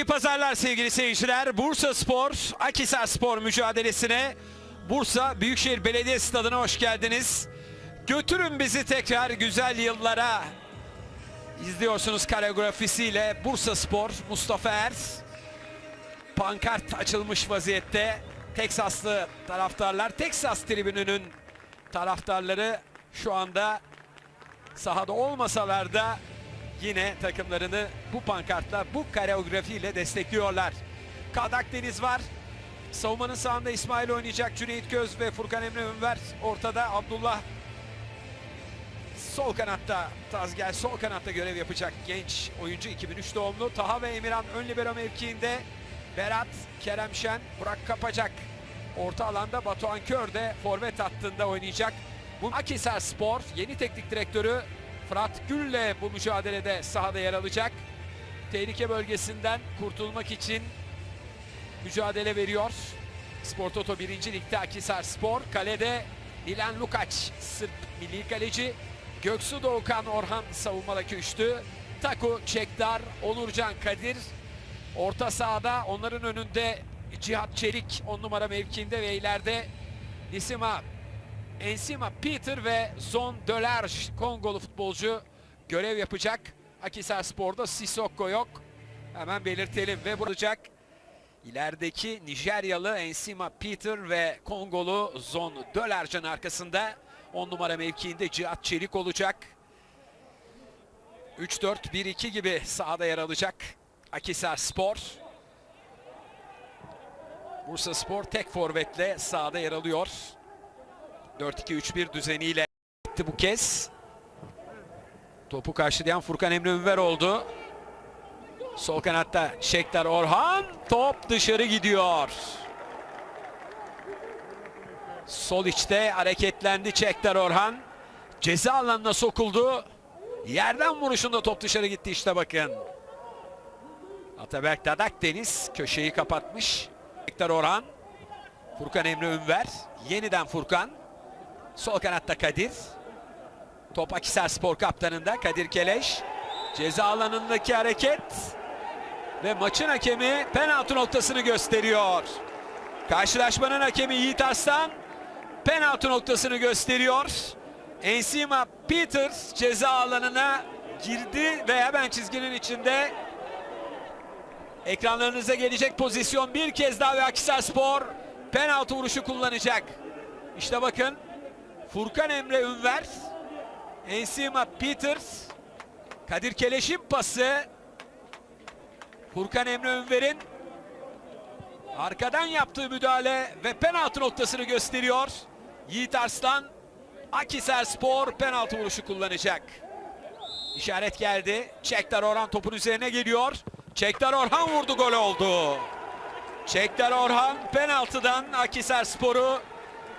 İyi pazarlar sevgili seyirciler. Bursa Spor, Akhisar Spor mücadelesine Bursa Büyükşehir Belediye Stadı'na hoş geldiniz. Götürün bizi tekrar güzel yıllara. İzliyorsunuz koreografisiyle Bursa Spor, Mustafa Ers. Pankart açılmış vaziyette. Teksaslı taraftarlar, Teksas tribününün taraftarları şu anda sahada olmasalar da yine takımlarını bu pankartla, bu koreografiyle destekliyorlar. Kadak Deniz var. Savunmanın sağında İsmail oynayacak. Cüneyt Göz ve Furkan Emre Ünver. Ortada Abdullah sol kanatta Tazgel sol kanatta görev yapacak genç oyuncu 2003 doğumlu. Taha ve Emirhan ön libero mevkiinde. Berat, Kerem Şen, Burak Kapacak. Orta alanda Batuhan Kör de forvet hattında oynayacak. Bu Akhisar Spor yeni teknik direktörü Fırat Gül'le bu mücadelede sahada yer alacak. Tehlike bölgesinden kurtulmak için mücadele veriyor. Spor Toto 1. Lig'de Akhisar Spor. Kalede Dilan Lukaç, Sırp milli kaleci. Göksu Doğukan Orhan savunmadaki üçlü. Taku Çekdar, Onurcan Kadir. Orta sahada onların önünde Cihat Çelik 10 numara mevkiinde ve ileride Nisima Ensima Peter ve Zon Dölerj Kongolu futbolcu görev yapacak. Akhisar Spor'da Sissoko yok. Hemen belirtelim ve bulacak. İlerideki Nijeryalı Ensima Peter ve Kongolu Zon Dölerj'in arkasında 10 numara mevkiinde Cihat Çelik olacak. 3-4-1-2 gibi sahada yer alacak Akhisar Spor. Bursa Spor tek forvetle sahada yer alıyor. 4-2-3-1 düzeniyle gitti bu kez. Topu karşılayan Furkan Emre Ünver oldu. Sol kanatta Şekter Orhan. Top dışarı gidiyor. Sol içte hareketlendi Çekter Orhan. Ceza alanına sokuldu. Yerden vuruşunda top dışarı gitti işte bakın. Ataberk Dadak Deniz köşeyi kapatmış. Çekter Orhan. Furkan Emre Ünver. Yeniden Furkan. Sol kanatta Kadir. Top Akhisar Spor kaptanında Kadir Keleş. Ceza alanındaki hareket. Ve maçın hakemi penaltı noktasını gösteriyor. Karşılaşmanın hakemi Yiğit Arslan penaltı noktasını gösteriyor. Ensima Peters ceza alanına girdi ve hemen çizginin içinde ekranlarınıza gelecek pozisyon bir kez daha ve Akhisar Spor penaltı vuruşu kullanacak. İşte bakın Furkan Emre Ünver, Ensima Peters, Kadir Keleş'in pası, Furkan Emre Ünver'in arkadan yaptığı müdahale ve penaltı noktasını gösteriyor. Yiğit Arslan, Akhisar Spor penaltı vuruşu kullanacak. İşaret geldi. Çektar Orhan topun üzerine geliyor. Çektar Orhan vurdu gol oldu. Çektar Orhan penaltıdan Akhisar Spor'u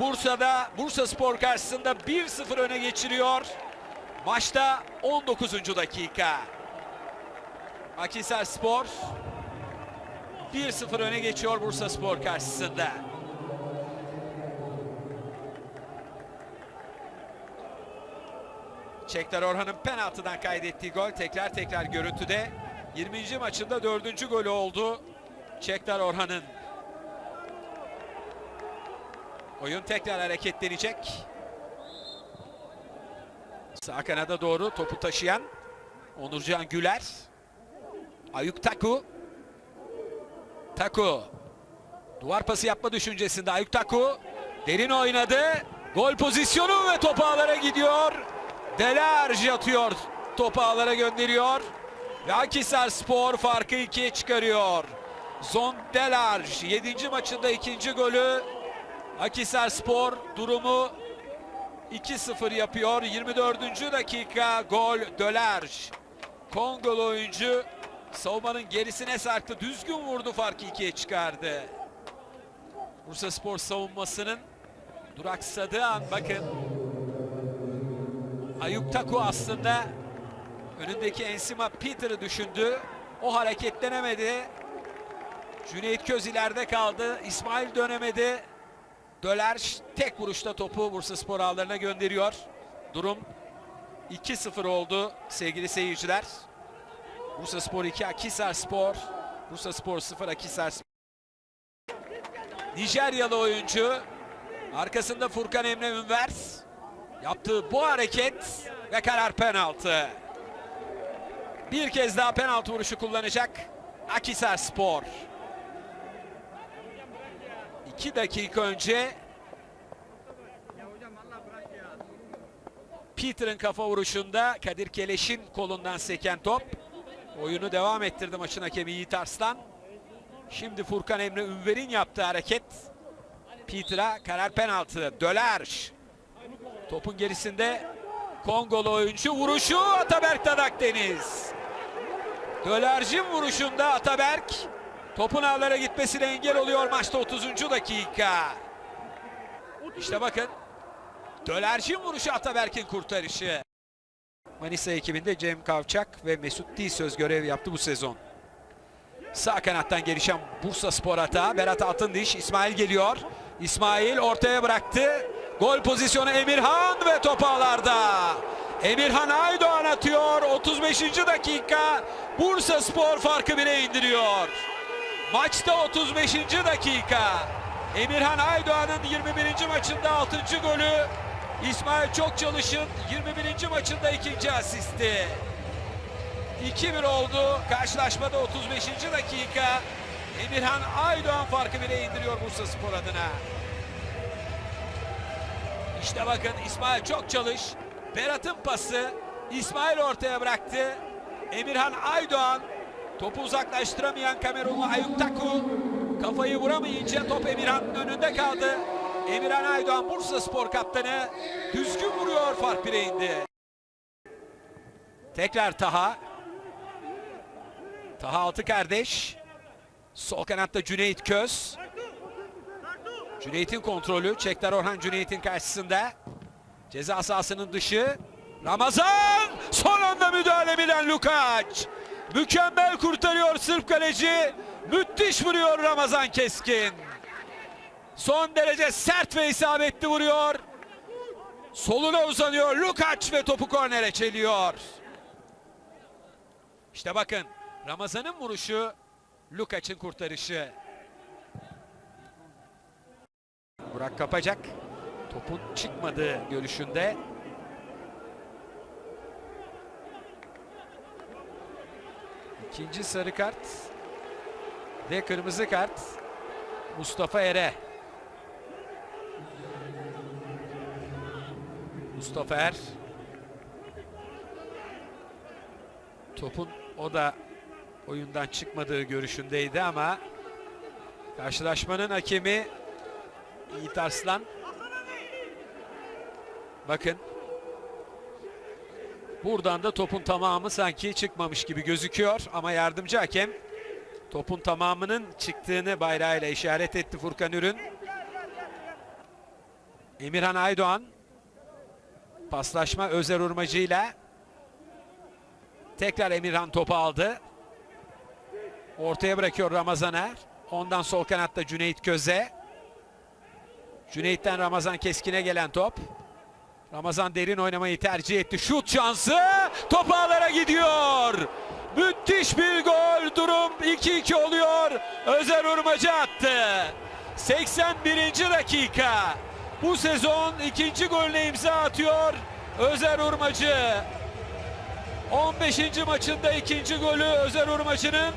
Bursa'da Bursa Spor karşısında 1-0 öne geçiriyor. Maçta 19. dakika. Akhisar Spor 1-0 öne geçiyor Bursa Spor karşısında. Çekler Orhan'ın penaltıdan kaydettiği gol tekrar tekrar görüntüde. 20. maçında 4. golü oldu. Çekler Orhan'ın. Oyun tekrar hareketlenecek. Sağ kanada doğru topu taşıyan Onurcan Güler. Ayuk Taku. Taku. Duvar pası yapma düşüncesinde Ayuk Taku. Derin oynadı. Gol pozisyonu ve top ağlara gidiyor. Delarj atıyor. Topu ağlara gönderiyor. Ve Spor farkı ikiye çıkarıyor. Zon Delarj 7. maçında ikinci golü. Akhisar Spor durumu 2-0 yapıyor. 24. dakika gol Delarj. Kongolu oyuncu savunmanın gerisine sarktı. Düzgün vurdu farkı ikiye çıkardı. Bursa Spor savunmasının duraksadığı an bakın. Ayuk Taku aslında önündeki Ensima Peter'ı düşündü. O hareketlenemedi. Cüneyt Köz ileride kaldı. İsmail dönemedi. Döler tek vuruşta topu Bursa Spor ağlarına gönderiyor. Durum 2-0 oldu sevgili seyirciler. Bursa Spor 2, Akhisar Spor Bursa Spor 0 Akisar Spor. Nijeryalı oyuncu. Arkasında Furkan Emre Ünver. Yaptığı bu hareket ve karar penaltı. Bir kez daha penaltı vuruşu kullanacak Akisar Spor. İki dakika önce Peter'ın kafa vuruşunda Kadir Keleş'in kolundan seken top. Oyunu devam ettirdi maçın hakemi Yiğit Arslan. Şimdi Furkan Emre Ünver'in yaptığı hareket Peter'a karar penaltı. Döler. Topun gerisinde Kongolu oyuncu vuruşu Ataberk Akdeniz. Dölercin vuruşunda Ataberk topun ağlara gitmesine engel oluyor maçta 30. dakika. İşte bakın Dölercin vuruşu Ataberk'in kurtarışı. Manisa ekibinde Cem Kavçak ve Mesut Dilsöz görev yaptı bu sezon. Sağ kanattan gelişen Bursa Spor hata. Berat Altındiş, İsmail geliyor. İsmail ortaya bıraktı. Gol pozisyonu Emirhan ve top ağlarda. Emirhan Aydoğan atıyor. 35. dakika. Bursa Spor farkı 1'e indiriyor. Maçta 35. dakika. Emirhan Aydoğan'ın 21. maçında 6. golü. İsmail Çok Çalış'ın 21. maçında ikinci asisti. 2-1 oldu. Karşılaşmada 35. dakika. Emirhan Aydoğan farkı bile indiriyor Bursa Spor adına. İşte bakın İsmail çok çalış. Berat'ın pası. İsmail ortaya bıraktı. Emirhan Aydoğan topu uzaklaştıramayan Kamerunlu Ayuk Taku kafayı vuramayınca top Emirhan'ın önünde kaldı. Emirhan Aydoğan Bursa Spor kaptanı düzgün vuruyor fark 1'e indi. Tekrar Taha. Taha altı kardeş. Sol kanatta Cüneyt Köz. Cüneyt'in kontrolü. Çekler Orhan Cüneyt'in karşısında. Ceza sahasının dışı. Ramazan! Son anda müdahale bilen Lukaç. Mükemmel kurtarıyor Sırp kaleci. Müthiş vuruyor Ramazan Keskin. Son derece sert ve isabetli vuruyor. Soluna uzanıyor Lukaç ve topu kornere çeliyor. İşte bakın Ramazan'ın vuruşu, Lukaç'ın kurtarışı. Burak kapacak. Topun çıkmadığı görüşünde. İkinci sarı kart ve kırmızı kart Mustafa Ere. Mustafa Er. Topun o da oyundan çıkmadığı görüşündeydi ama karşılaşmanın hakemi Yiğit Arslan. Bakın. Buradan da topun tamamı sanki çıkmamış gibi gözüküyor ama yardımcı hakem topun tamamının çıktığını bayrağıyla işaret etti Furkan Ürün. Emirhan Aydoğan paslaşma Özer Urmacı ile tekrar Emirhan topu aldı. Ortaya bırakıyor Ramazan Er. Ondan sol kanatta Cüneyt Köze. Cüneyt'ten Ramazan Keskin'e gelen top. Ramazan derin oynamayı tercih etti. Şut şansı. Top ağlara gidiyor. Müthiş bir gol. Durum 2-2 oluyor. Özer Urmacı attı. 81. dakika. Bu sezon ikinci golüne imza atıyor. Özer Urmacı. 15. maçında ikinci golü Özer Urmacı'nın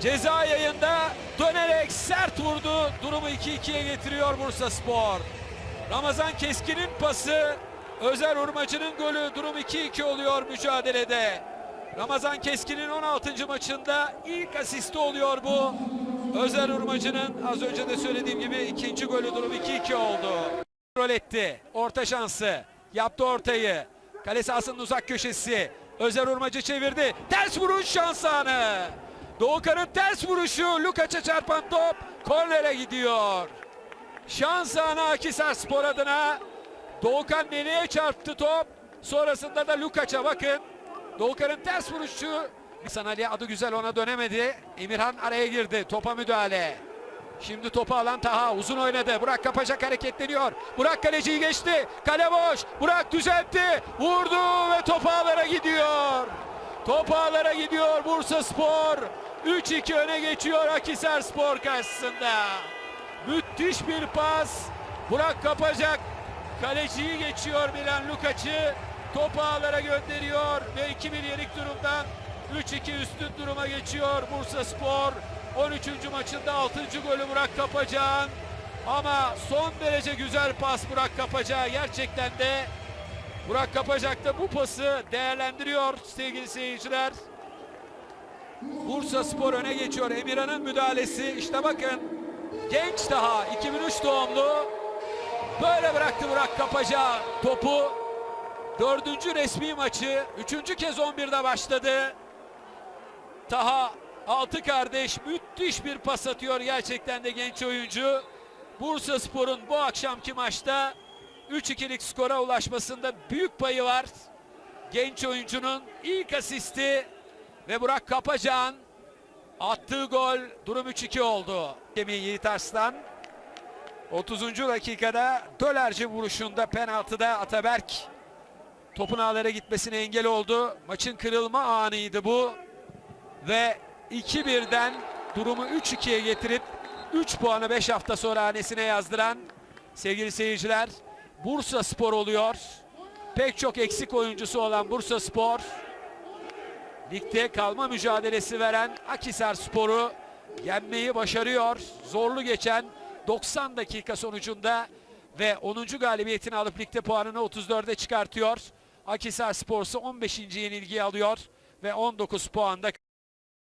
ceza yayında dönerek sert vurdu. Durumu 2-2'ye getiriyor Bursa Spor. Ramazan Keskin'in pası Özer Urmacı'nın golü durum 2-2 oluyor mücadelede. Ramazan Keskin'in 16. maçında ilk asisti oluyor bu. Özer Urmacı'nın az önce de söylediğim gibi ikinci golü durum 2-2 oldu. Rol etti. Orta şansı. Yaptı ortayı. Kale sahasının uzak köşesi. Özer Urmacı çevirdi. Ters vuruş şans anı. Doğukan'ın ters vuruşu. Lukaç'a çarpan top kornere gidiyor. Şans anı Akisar Spor adına. Doğukan nereye çarptı top? Sonrasında da Lukaç'a bakın. Doğukan'ın ters vuruşu. Hasan Ali adı güzel ona dönemedi. Emirhan araya girdi. Topa müdahale. Şimdi topu alan Taha uzun oynadı. Burak kapacak hareketleniyor. Burak kaleciyi geçti. Kale boş. Burak düzeltti. Vurdu ve top ağlara gidiyor. Top ağlara gidiyor Bursa Spor. 3-2 öne geçiyor Akisar Spor karşısında. Müthiş bir pas. Burak Kapacak kaleciyi geçiyor Milan Lukaç'ı. Topu ağlara gönderiyor ve 2-1 yenik durumdan 3-2 üstün duruma geçiyor Bursa Spor. 13. maçında 6. golü Burak Kapacak'ın. Ama son derece güzel pas Burak Kapacak. Gerçekten de Burak Kapacak da bu pası değerlendiriyor sevgili seyirciler. Bursa Spor öne geçiyor. Emirhan'ın müdahalesi. İşte bakın genç daha 2003 doğumlu. Böyle bıraktı Burak Kapaca topu. Dördüncü resmi maçı. Üçüncü kez 11'de başladı. Taha altı kardeş müthiş bir pas atıyor gerçekten de genç oyuncu. Bursa Spor'un bu akşamki maçta 3-2'lik skora ulaşmasında büyük payı var. Genç oyuncunun ilk asisti ve Burak Kapacağ'ın attığı gol durum 3-2 oldu. Emin Yiğit Arslan 30. dakikada Dölerci vuruşunda penaltıda Ataberk topun ağlara gitmesine engel oldu. Maçın kırılma anıydı bu. Ve 2-1'den durumu 3-2'ye getirip 3 puanı 5 hafta sonra hanesine yazdıran sevgili seyirciler Bursa Spor oluyor. Pek çok eksik oyuncusu olan Bursa Spor ligde kalma mücadelesi veren Akisar Spor'u yenmeyi başarıyor. Zorlu geçen 90 dakika sonucunda ve 10. galibiyetini alıp ligde puanını 34'e çıkartıyor. Akisar Spor'su 15. yenilgiyi alıyor ve 19 puanda